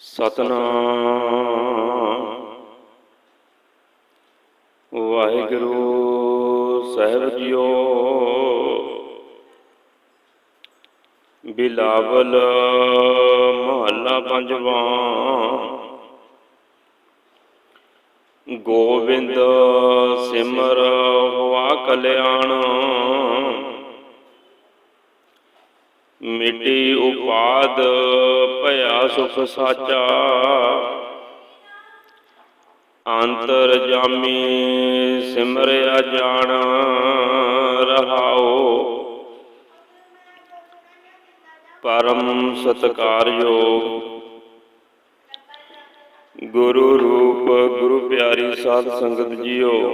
ਸਤਨਾਮ। ਵਾਹਿਗੁਰੂ ਸਾਹਿਬ ਜੀਓ। ਬਿਲਾਵਲ ਮਹੱਲਾ ਪੰਜਵਾਂ। ਗੋਬਿੰਦ ਸਿਮਰ ਹੋਆ ਕਲਿਆਣ। ਮਿਟੀ ਉਪਾਦ ਭਇਆ ਸੁਖ ਸਾਚਾ। ਅੰਤਰ ਜਾਮੀ ਸਿਮਰਿਆ ਜਾਣ ਰਹਾਓ। ਪਰਮ ਸਤਕਾਰਯੋਗ। ਗੁਰੂ ਰੂਪ, ਗੁਰੂ ਪਿਆਰੀ ਸਾਧ ਸੰਗਤ ਜੀਓ।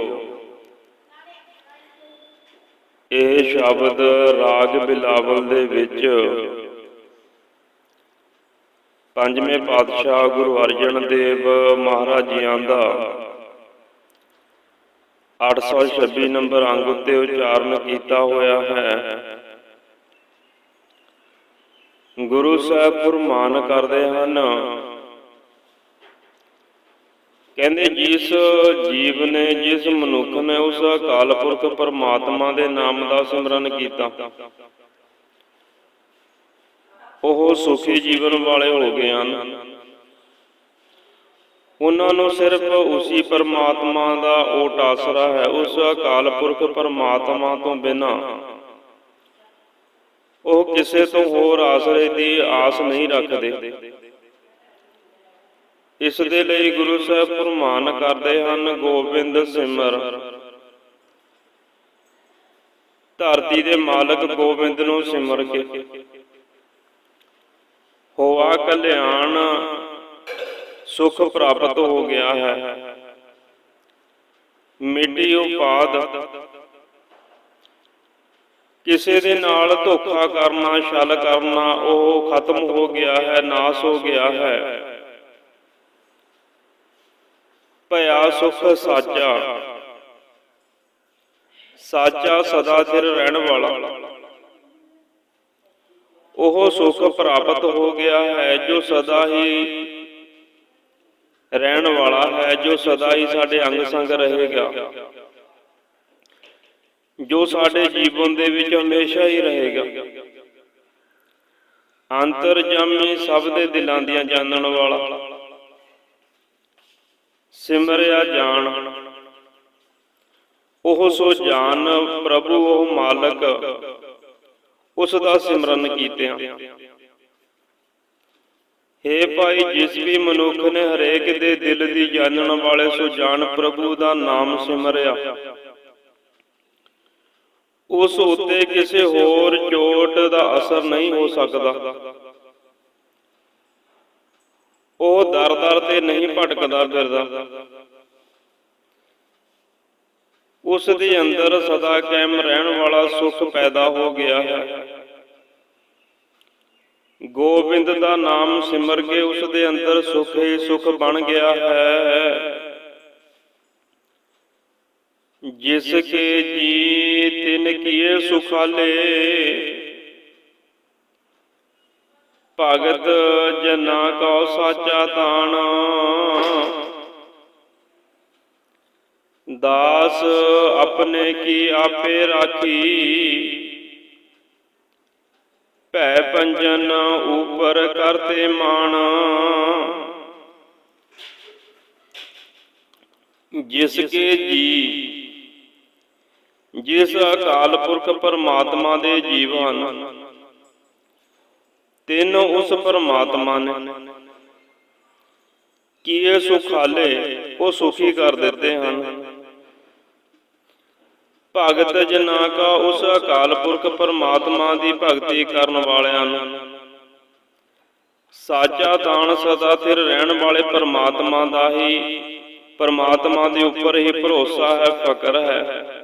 ਇਹ ਸ਼ਬਦ ਰਾਗ ਬਿਲਾਵਲ ਦੇ ਵਿੱਚ ਪੰਜਵੇਂ ਪਾਤਸ਼ਾਹ ਗੁਰੂ ਅਰਜਨ ਦੇਵ ਮਹਾਰਾਜ ਜੀਆਂ ਦਾ 826 ਨੰਬਰ ਅੰਗ ਉੱਤੇ ਉਚਾਰਨ ਕੀਤਾ ਹੋਇਆ ਹੈ। ਗੁਰੂ ਸਾਹਿਬ ਫਰਮਾਨ ਕਰਦੇ ਹਨ ਕਹਿੰਦੇ ਜਿਸ ਜੀਵ ਨੇ, ਜਿਸ ਮਨੁੱਖ ਨੇ ਉਸ ਅਕਾਲ ਪੁਰਖ ਪਰਮਾਤਮਾ ਦੇ ਨਾਮ ਦਾ ਸਿਮਰਨ ਕੀਤਾ। ਉਹ ਸੁਖੀ ਜੀਵਨ ਵਾਲੇ ਹੋ ਗਏ ਹਨ। ਉਹਨਾਂ ਨੂੰ ਸਿਰਫ ਉਸੇ ਪਰਮਾਤਮਾ ਦਾ ਓਟ ਆਸਰਾ ਹੈ, ਉਸ ਅਕਾਲ ਪੁਰਖ ਪਰਮਾਤਮਾ ਤੋਂ ਬਿਨਾ। ਉਹ ਕਿਸੇ ਤੋਂ ਹੋਰ ਆਸਰੇ ਦੀ ਆਸ ਨਹੀਂ ਰੱਖਦੇ। ਇਸ ਦੇ ਲਈ ਗੁਰੂ ਸਾਹਿਬ ਪ੍ਰਮਾਨ ਕਰਦੇ ਹਨ, ਗੋਬਿੰਦ ਸਿਮਰ। ਧਰਤੀ ਦੇ ਮਾਲਕ ਗੋਬਿੰਦ ਨੂੰ ਸਿਮਰ ਕੇ। ਹੋਆ ਕਲਿਆਣ ਸੁਖ ਪ੍ਰਾਪਤ ਹੋ ਗਿਆ ਹੈ। ਮਿਟੀ ਉਪਾਦ। ਕਿਸੇ ਦੇ ਨਾਲ ਧੋਖਾ ਕਰਨਾ, ਛਲ ਕਰਨਾ, ਉਹ ਖਤਮ ਹੋ ਗਿਆ ਹੈ, ਨਾਸ ਹੋ ਗਿਆ ਹੈ। ਭਇਆ ਸੁਖ ਸਾਚਾ। ਸਾਚਾ ਸਦਾ ਸਿਰ ਰਹਿਣ ਵਾਲਾ। ਉਹ ਸੁਖ ਪ੍ਰਾਪਤ ਹੋ ਗਿਆ ਹੈ ਜੋ ਸਦਾ ਹੀ ਰਹਿਣ ਵਾਲਾ ਹੈ, ਜੋ ਸਦਾ ਹੀ ਸਾਡੇ ਅੰਗ ਸੰਗ ਰਹੇਗਾ। ਜੋ ਸਾਡੇ ਜੀਵਨ ਦੇ ਵਿੱਚ ਹਮੇਸ਼ਾ ਹੀ ਰਹੇਗਾ। ਅੰਤਰ ਜਾਮੀ ਸਭ ਦੇ ਦਿਲਾਂ ਦੀਆਂ ਜਾਣਨ ਵਾਲਾ। ਸਿਮਰਿਆ ਜਾਣ। ਉਹ ਸੋ ਜਾਣ ਪ੍ਰਭੂ ਉਹ ਮਾਲਕ, ਉਸ ਦਾ ਸਿਮਰਨ ਕੀਤਿਆਂ। ਹੇ ਭਾਈ, ਜਿਸ ਵੀ ਮਨੁੱਖ ਨੇ ਹਰੇਕ ਦੇ ਦਿਲ ਦੀ ਜਾਣਨ ਵਾਲੇ ਸੋ ਜਾਣ ਪ੍ਰਭੂ ਦਾ ਨਾਮ ਸਿਮਰਿਆ। ਉਸ ਉਤੇ ਕਿਸੇ ਹੋਰ ਚੋਟ ਦਾ ਅਸਰ ਨਹੀਂ ਹੋ ਸਕਦਾ। ਉਹ ਦਰ-ਦਰ ਤੇ ਨਹੀਂ ਭਟਕਦਾ ਫਿਰਦਾ। ਉਸ ਦੇ ਅੰਦਰ ਸਦਾ ਕਾਇਮ ਰਹਿਣ ਵਾਲਾ ਸੁਖ ਪੈਦਾ ਹੋ ਗਿਆ ਹੈ। ਗੋਬਿੰਦ ਦਾ ਨਾਮ ਸਿਮਰ ਕੇ ਉਸ ਦੇ ਅੰਦਰ ਸੁਖ ਹੀ ਸੁਖ ਬਣ ਗਿਆ ਹੈ। ਜਿਸ ਕੇ ਜੀ ਤਿਨ ਕੀਏ ਸੁਖਾਲੇ ਭਗਤ ਜਨਾ ਕਉ ਸਾਚਾ ਤਾਣ। ਦਾਸ ਆਪਣੇ ਕੀ ਆਪੇ ਰਾਖੀ। ਭੈ ਪੰਜਨ ਉਪਰ ਕਰਤੇ ਮਾਣ। ਜਿਸ ਕੇ ਜੀ, ਜਿਸ ਅਕਾਲ ਪੁਰਖ ਪਰਮਾਤਮਾ ਦੇ ਜੀਵ ਹਨ ਤਿੰਨ ਉਸ ਪਰਮਾਤਮਾ ਨੇ। ਕੀਏ ਸੁਖਾਲੇ ਉਹ ਸੁਖੀ ਕਰ ਦਿੱਤੇ ਹਨ। ਭਗਤ ਜਨਾ ਕਾ ਉਸ ਅਕਾਲ ਪੁਰਖ ਪਰਮਾਤਮਾ ਦੀ ਭਗਤੀ ਕਰਨ ਵਾਲਿਆਂ ਨੂੰ। ਸਾਚਾ ਦਾਨ ਸਦਾ ਸਿਰ ਰਹਿਣ ਵਾਲੇ ਪਰਮਾਤਮਾ ਦਾ ਹੀ। ਪਰਮਾਤਮਾ ਦੇ ਉੱਪਰ ਹੀ ਭਰੋਸਾ ਹੈ, ਫਕਰ ਹੈ।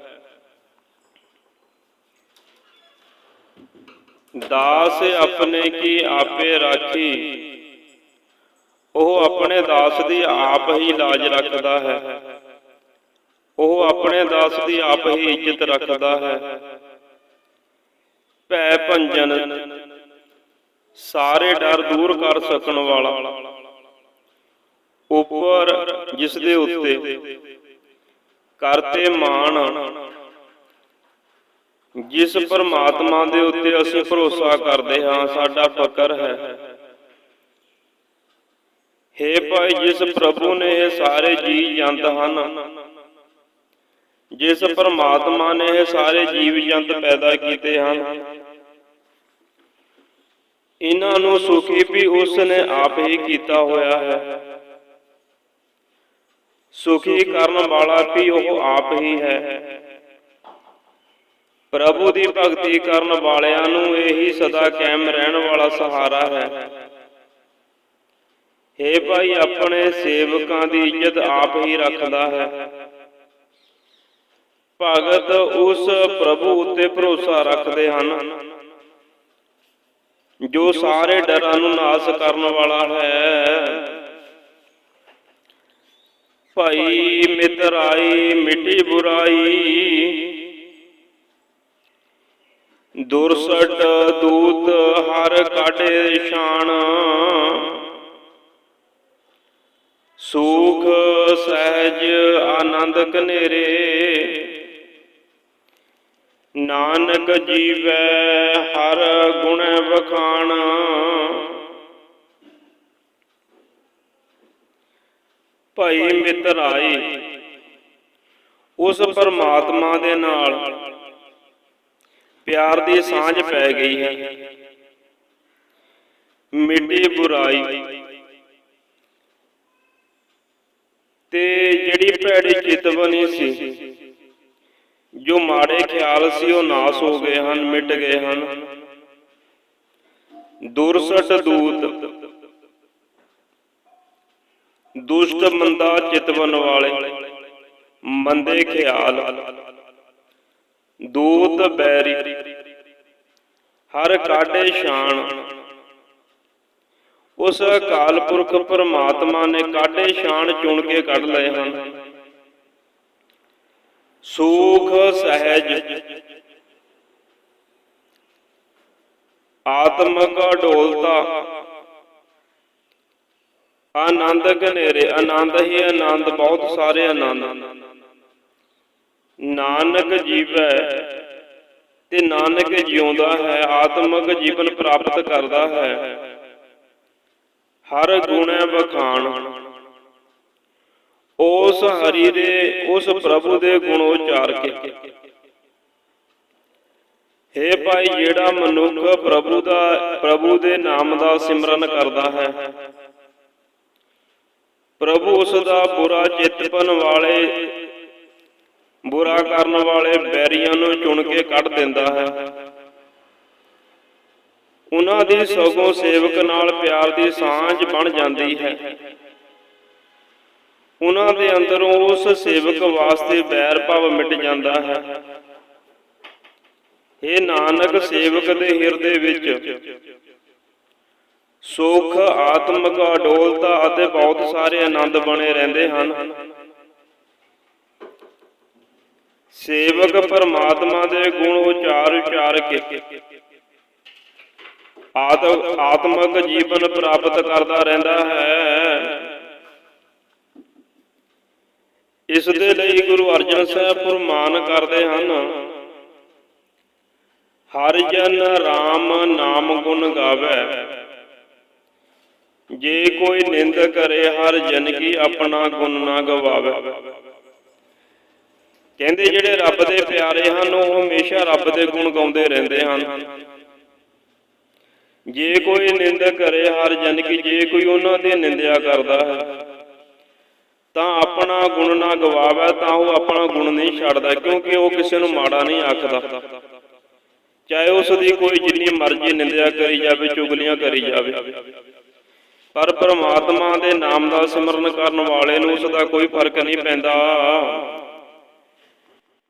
ਦਾਸ ਆਪਣੇ ਕੀ ਆਪੇ ਰਾਖੀ? ਉਹ ਆਪਣੇ ਦਾਸ ਦੀ ਆਪ ਹੀ ਲਾਜ ਰੱਖਦਾ ਹੈ। ਉਹ ਆਪਣੇ ਦਾਸ ਦੀ ਆਪ ਹੀ ਇੱਜ਼ਤ ਰੱਖਦਾ ਹੈ। ਭੈ ਭੰਜਨ, ਸਾਰੇ ਡਰ ਦੂਰ ਕਰ ਸਕਣ ਵਾਲਾ। ਉਪਰ ਜਿਸ ਦੇ ਉੱਤੇ ਕਰਤੇ ਮਾਣ ਜਿਸ ਪਰਮਾਤਮਾ ਦੇ ਉੱਤੇ ਅਸੀਂ ਭਰੋਸਾ ਕਰਦੇ ਹਾਂ, ਸਾਡਾ ਫਕਰ ਹੈ। ਹੇ ਭਾਈ, ਜਿਸ ਪ੍ਰਭੂ ਨੇ ਇਹ ਸਾਰੇ ਜੀ ਜੰਤ ਹਨ, ਜਿਸ ਪਰਮਾਤਮਾ ਨੇ ਇਹ ਸਾਰੇ ਜੀਵ ਜੰਤ ਪੈਦਾ ਕੀਤੇ ਹਨ, ਇਹਨਾਂ ਨੂੰ ਸੁਖੀ ਵੀ ਉਸ ਨੇ ਆਪ ਹੀ ਕੀਤਾ ਹੋਇਆ ਹੈ। ਸੁਖੀ ਕਰਨ ਵਾਲਾ ਵੀ ਉਹ ਆਪ ਹੀ ਹੈ। ਪ੍ਰਭੂ ਦੀ ਭਗਤੀ ਕਰਨ ਵਾਲਿਆਂ ਨੂੰ ਇਹੀ ਸਦਾ ਕਾਇਮ ਰਹਿਣ ਵਾਲਾ ਸਹਾਰਾ ਹੈ। ਹੇ ਭਾਈ, ਆਪਣੇ ਸੇਵਕਾਂ ਦੀ ਇੱਜ਼ਤ ਆਪ ਹੀ ਰੱਖਦਾ ਹੈ। ਭਗਤ ਉਸ ਪ੍ਰਭੂ ਉੱਤੇ ਭਰੋਸਾ ਰੱਖਦੇ ਹਨ, ਜੋ ਸਾਰੇ ਡਰਾਂ ਨੂੰ ਨਾਸ ਕਰਨ ਵਾਲਾ ਹੈ। ਭਾਈ ਮਿਤਰਾਈ ਮਿੱਟੀ ਬੁਰਾਈ ਦੁਰਸਟ ਦੂਤ ਹਰ ਕਾਢੇ ਸ਼ਾਨ ਸੁਖ ਸਹਿਜ ਆਨੰਦ ਕਨੇਰੇ ਨਾਨਕ ਜੀਵੈ ਹਰ ਗੁਣ ਵਖਾਣ। ਭਾਈ ਮਿਤਰਾਈ ਉਸ ਪਰਮਾਤਮਾ ਦੇ ਨਾਲ ਪਿਆਰ ਦੀ ਸਾਂਝ ਪੈ ਗਈ ਹੈ। ਮਿੱਟੀ ਬੁਰਾਈ। ਤੇ ਜਿਹੜੀ ਭੈੜੀ ਚਿਤਵਨੀ ਸੀ, ਜੋ ਮਾੜੇ ਖਿਆਲ ਸੀ, ਉਹ ਨਾਸ ਹੋ ਗਏ ਹਨ, ਮਿਟ ਗਏ ਹਨ। ਦੁਰਸਟ ਦੂਤ, ਦੁਸ਼ਟ ਮੰਦਾ ਚਿਤਵਨ ਵਾਲੇ, ਮੰਦੇ ਖਿਆਲ। ਦੂਤ ਬੈਰੀ। ਹਰ ਕਾਢੇ ਸ਼ਾਨ ਉਸ ਅਕਾਲ ਪੁਰਖ ਪਰਮਾਤਮਾ ਨੇ ਕਾਢੇ ਸ਼ਾਨ ਚੁਣ ਕੇ ਕੱਢ ਲਏ ਹਨ। ਸੁਖ ਸਹਿਜ। ਆਤਮਕ ਅਡੋਲਤਾ। ਆਨੰਦ ਘਨੇਰੇ। ਆਨੰਦ ਹੀ ਆਨੰਦ, ਬਹੁਤ ਸਾਰੇ ਆਨੰਦ। ਨਾਨਕ ਜੀਵੈ ਤੇ ਨਾਨਕ ਜਿਉਂਦਾ ਹੈ, ਆਤਮਕ ਜੀਵਨ ਪ੍ਰਾਪਤ ਕਰਦਾ ਹੈ। ਹਰ ਗੁਣੈ ਵਖਾਣ। ਉਸ ਹਰੀ ਦੇ, ਉਸ ਪ੍ਰਭੂ ਦੇ ਗੁਣ ਉਚਾਰ ਕੇ। ਹੇ ਭਾਈ, ਜਿਹੜਾ ਮਨੁੱਖ ਪ੍ਰਭੂ ਦਾ, ਪ੍ਰਭੂ ਦੇ ਨਾਮ ਦਾ ਸਿਮਰਨ ਕਰਦਾ ਹੈ, ਪ੍ਰਭੂ ਉਸ ਦਾ ਬੁਰਾ ਚਿੱਤਪਨ ਵਾਲੇ ਬੁਰਾ ਕਰਨ ਵਾਲੇ ਬੈਰੀਆਂ ਨੂੰ ਚੁਣ ਕੇ ਕੱਢ ਦਿੰਦਾ ਹੈ। ਉਹਨਾਂ ਦੀ ਸਗੋਂ ਸੇਵਕ ਨਾਲ ਪਿਆਰ ਦੀ ਸਾਂਝ ਬਣ ਜਾਂਦੀ ਹੈ। ਉਹਨਾਂ ਦੇ ਅੰਦਰੋਂ ਉਸ ਸੇਵਕ ਵਾਸਤੇ ਵੈਰ ਭਾਵ ਮਿਟ ਜਾਂਦਾ ਹੈ। ਇਹ ਨਾਨਕ ਸੇਵਕ ਦੇ ਹਿਰਦੇ ਵਿੱਚ ਸੁਖ, ਆਤਮਿਕ ਅਡੋਲਤਾ ਅਤੇ ਬਹੁਤ ਸਾਰੇ ਆਨੰਦ ਬਣੇ ਰਹਿੰਦੇ ਹਨ। ਸੇਵਕ ਪਰਮਾਤਮਾ ਦੇ ਗੁਣ ਉਚਾਰ ਉਚਾਰ ਕੇ ਆਤਮਿਕ ਜੀਵਨ ਪ੍ਰਾਪਤ ਕਰਦਾ ਰਹਿੰਦਾ ਹੈ। ਇਸ ਦੇ ਲਈ ਗੁਰੂ ਅਰਜਨ ਸਾਹਿਬ ਫਰਮਾਨ ਕਰਦੇ ਹਨ, ਹਰ ਜਨ RAM ਨਾਮ ਗੁਣ ਗਾਵੇ। ਜੇ ਕੋਈ ਨਿੰਦ ਕਰੇ, ਹਰ ਜਨ ਕੀ ਆਪਣਾ ਗੁਣ ਨਾ ਗਵਾਵੇ। ਕਹਿੰਦੇ ਜਿਹੜੇ ਰੱਬ ਦੇ ਪਿਆਰੇ ਹਨ, ਉਹ ਹਮੇਸ਼ਾ ਰੱਬ ਦੇ ਗੁਣ ਗਾਉਂਦੇ ਰਹਿੰਦੇ ਹਨ। ਜੇ ਕੋਈ ਨਿੰਦ ਕਰੇ ਹਰ ਜਨ ਕੀ ਜੇ ਕੋਈ ਉਹਨਾਂ ਦੀ ਨਿੰਦਿਆ ਕਰਦਾ ਹੈ, ਤਾਂ ਆਪਣਾ ਗੁਣ ਨਾ ਗਵਾਵੇ, ਤਾਂ ਉਹ ਆਪਣਾ ਗੁਣ ਨਹੀਂ ਛੱਡਦਾ, ਕਿਉਂਕਿ ਉਹ ਕਿਸੇ ਨੂੰ ਮਾੜਾ ਨਹੀਂ ਆਖਦਾ। ਚਾਹੇ ਉਸ ਦੀ ਕੋਈ ਜਿੰਨੀ ਮਰਜ਼ੀ ਨਿੰਦਿਆ ਕਰੀ ਜਾਵੇ, ਚੁਗਲੀਆਂ ਕਰੀ ਜਾਵੇ। ਪਰ ਪਰਮਾਤਮਾ ਦੇ ਨਾਮ ਦਾ ਸਿਮਰਨ ਕਰਨ ਵਾਲੇ ਨੂੰ ਉਸ ਦਾ ਕੋਈ ਫ਼ਰਕ ਨਹੀਂ ਪੈਂਦਾ।